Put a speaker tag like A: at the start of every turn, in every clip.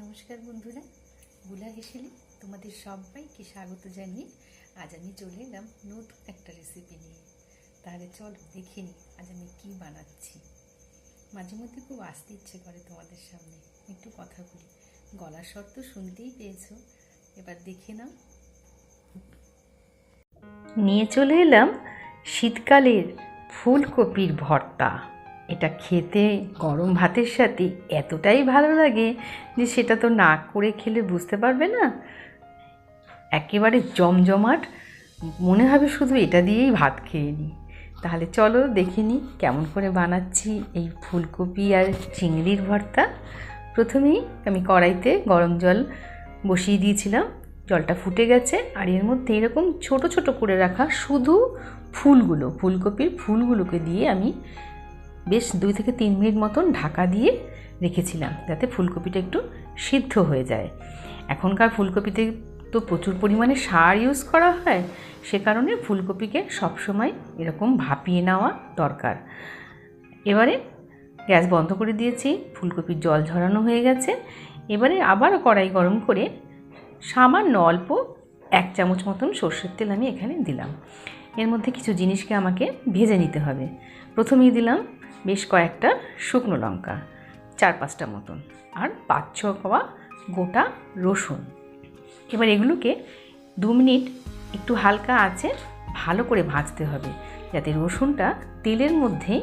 A: নমস্কার বন্ধুরা, গুলা হেসেলি তোমাদের সবাইকে স্বাগত জানিয়ে আজ আমি চলে এলাম নতুন একটা রেসিপি নিয়ে। তাহলে চলো দেখে নিই আজ আমি কী বানাচ্ছি। মাঝে মধ্যে খুব আসতে ইচ্ছে করে তোমাদের সামনে, একটু কথা বলি। গলার স্বর তো শুনতেই পেয়েছ, এবার দেখে নাও। নিয়ে চলে এলাম শীতকালের ফুলকপির ভর্তা। এটা খেতে গরম ভাতের সাথে এতটাই ভালো লাগে যে সেটা তো না করে খেলে বুঝতে পারবে না। একেবারে জমজমাট, মনে হবে শুধু এটা দিয়েই ভাত খেয়ে নিই তাহলে চলো দেখে নিই কেমন করে বানাচ্ছি এই ফুলকপি আর চিংড়ির ভর্তা। প্রথমেই আমি কড়াইতে গরম জল বসিয়ে দিয়েছিলাম, জলটা ফুটে গেছে আর এর মধ্যে এরকম ছোট ছোট করে রাখা শুধু ফুলগুলো, ফুলকপির ফুলগুলোকে দিয়ে আমি বেশ দুই থেকে তিন মিনিট মতন ঢাকা দিয়ে রেখেছিলাম, যাতে ফুলকপিটা একটু সিদ্ধ হয়ে যায়। এখনকার ফুলকপিতে তো প্রচুর পরিমাণে সার ইউজ করা হয়, সে কারণে ফুলকপিকে সবসময় এরকম ভাপিয়ে নেওয়া দরকার। এবারে গ্যাস বন্ধ করে দিয়েছি, ফুলকপির জল ঝরানো হয়ে গেছে। এবারে আবার কড়াই গরম করে সামান্য অল্প এক চামচ মতন সর্ষের তেল আমি এখানে দিলাম। এর মধ্যে কিছু জিনিসকে আমাকে ভেজে নিতে হবে। প্রথমেই দিলাম বেশ কয়েকটা শুকনো লঙ্কা, চার পাঁচটা মতন, আর পাঁচ ছ কোয়া গোটা রসুন। এবার এগুলোকে দু মিনিট একটু হালকা আছে ভালো করে ভাজতে হবে, যাতে রসুনটা তেলের মধ্যেই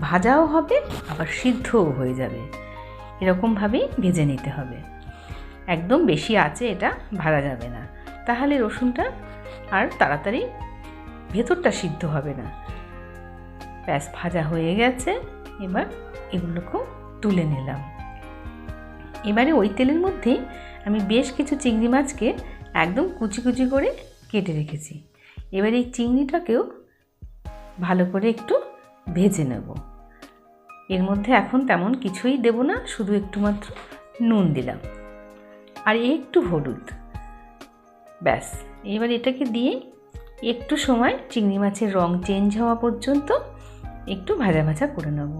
A: ভাজাও হবে, আবার সিদ্ধও হয়ে যাবে। এরকমভাবেই ভেজে নিতে হবে। একদম বেশি আছে এটা ভাজা যাবে না। তাহলে রসুনটা আর তাড়াতাড়ি ভেতরটা সিদ্ধ হবে না। ব্যাস, ভাজা হয়ে গেছে। এবার এগুলোকেও তুলে নিলাম। এবারে ওই তেলের মধ্যেই আমি বেশ কিছু চিংড়ি মাছকে একদম কুচি কুচি করে কেটে রেখেছি। এবার এই চিংড়িটাকেও ভালো করে একটু ভেজে নেব। এর মধ্যে এখন তেমন কিছুই দেব না, শুধু একটু মাত্র নুন দিলাম। আর একটু হলুদ। ব্যাস, এবার এটাকে দিয়ে একটু সময় চিংড়ি মাছের রং চেঞ্জ হওয়া পর্যন্ত একটু ভাজা ভাজা করে নেব।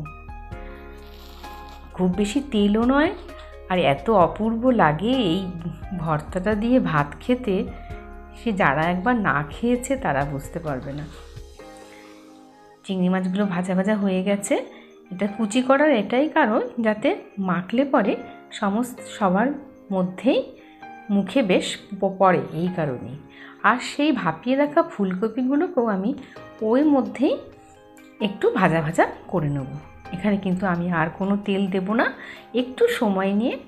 A: খুব বেশি তেলও নয়, আর এত অপূর্ব লাগে এই ভর্তাটা দিয়ে ভাত খেতে, সে যারা একবার না খেয়েছে তারা বুঝতে পারবে না। চিংড়ি মাছগুলো ভাজা ভাজা হয়ে গেছে, এটা কুচি করার এটাই কারণ যাতে মাখলে পরে সমস্ত সবার মধ্যেই মুখে বেশ পড়ে এই কারণেই। আর সেই ভাপিয়ে রাখা ফুলকপিগুলোকেও আমি ওই মধ্যেই একটু ভাজা ভাজা করে নেব। এখানে কিন্তু আমি আর কোনো তেল দেব না। একটু সময় নিয়ে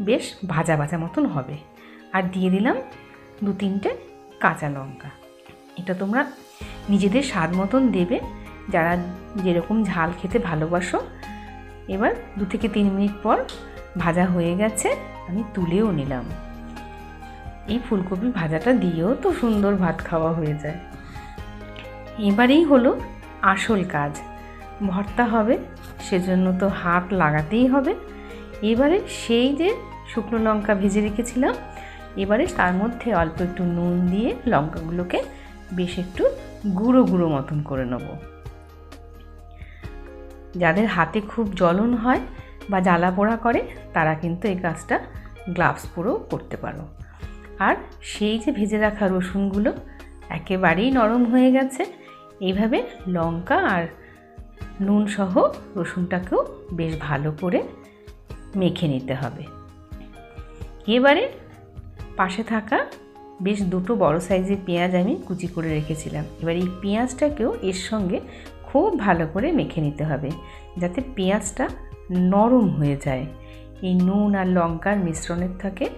A: বেশ ভাজা ভাজা মতন হবে। আর দিয়ে দিলাম দু তিনটে কাঁচা লঙ্কা। এটা তোমরা নিজেদের স্বাদ মতন দেবে। যারা যেরকম ঝাল খেতে ভালোবাসো। এবার দু থেকে তিন মিনিট পর ভাজা হয়ে গেছে, আমি তুলেও নিলাম। এই ফুলকপি ভাজাটা দিয়েও তো সুন্দর ভাত খাওয়া হয়ে যায়। এবারেই হলো আসল কাজ। ভর্তা হবে, সেজন্য তো হাত লাগাতেই হবে। এবারে সেই যে শুকনো লঙ্কা ভেজে রেখেছিলাম, এবারে তার মধ্যে অল্প একটু নুন দিয়ে লঙ্কাগুলোকে বেশ একটু গুঁড়ো গুঁড়ো মতন করে নেব। যাদের হাতে খুব জ্বলন হয় বা জ্বালা পোড়া করে, তারা কিন্তু এই কাজটা গ্লাভস পরেও করতে পারো। আর সেই যে ভেজে রাখা রসুনগুলো, একেবারেই নরম হয়ে গেছে। এইভাবে লঙ্কা আর নুন সহ রসুনটাকেও বেশ ভালো করে মেখে নিতে হবে। এবারে পাশে থাকা বেশ দুটো বড় সাইজের পেঁয়াজ আমি কুচি করে রেখেছিলাম। এবার এই পেঁয়াজটাকেও এর সঙ্গে খুব ভালো করে মেখে নিতে হবে যাতে পেঁয়াজটা নরম হয়ে যায়। এই নুন আর লঙ্কার মিশ্রণের থাকে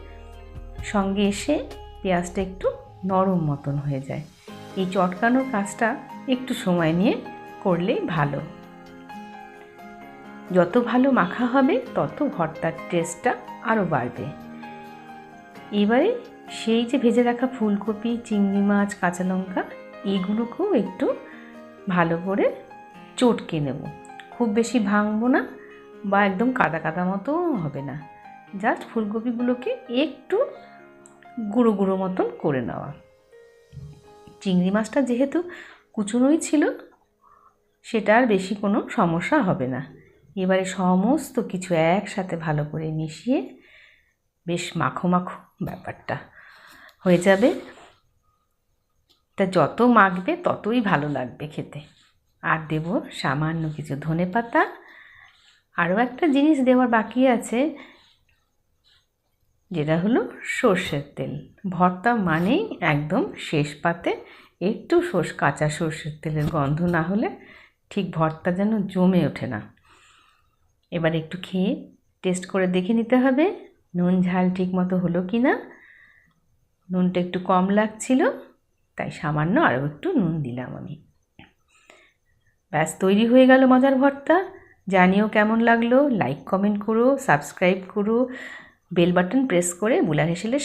A: সঙ্গে এসে পেঁয়াজটা একটু নরম মতন হয়ে যায়। এই চটকানোর কাজটা একটু সময় নিয়ে করলেই ভালো। যত ভালো মাখা হবে, তত ভর্তার টেস্টটা আরও বাড়বে। এবারে সেই যে ভেজে রাখা ফুলকপি, চিংড়ি মাছ, কাঁচা লঙ্কা, এগুলোকেও একটু ভালো করে চটকে নেব। খুব বেশি ভাঙবো না বা একদম কাদা কাদা মতো হবে না। জাস্ট ফুলকপিগুলোকে একটু গুঁড়ো গুঁড়ো মতন করে নেওয়া। চিংড়ি মাছটা যেহেতু কুচুনোই ছিল, সেটা আর বেশি কোনো সমস্যা হবে না। এবারে সমস্ত কিছু একসাথে ভালো করে মিশিয়ে বেশ মাখো মাখো ব্যাপারটা হয়ে যাবে। তা যত মাখবে ততই ভালো লাগবে খেতে। আর দেব সামান্য কিছু ধনে পাতা আরও একটা জিনিস দেওয়ার বাকি আছে, যেটা হলো সর্ষের তেল। ভর্তা মানেই একদম শেষ পাতে একটু সর্ষ কাঁচা সর্ষের তেলের গন্ধ না হলে ঠিক ভর্তা যেন জমে ওঠে না। এবার একটু খেয়ে টেস্ট করে দেখে নিতে হবে, নুন ঝাল ঠিক মতো হলো কি না। নুনটা একটু কম লাগছিল, তাই সামান্য আরও একটু নুন দিলাম আমি। ব্যাস, তৈরি হয়ে গেল মজার ভর্তা। জানিও কেমন লাগল লাইক কমেন্ট করো সাবস্ক্রাইব করো বেল বাটন প্রেস করে বুলার হেসেলে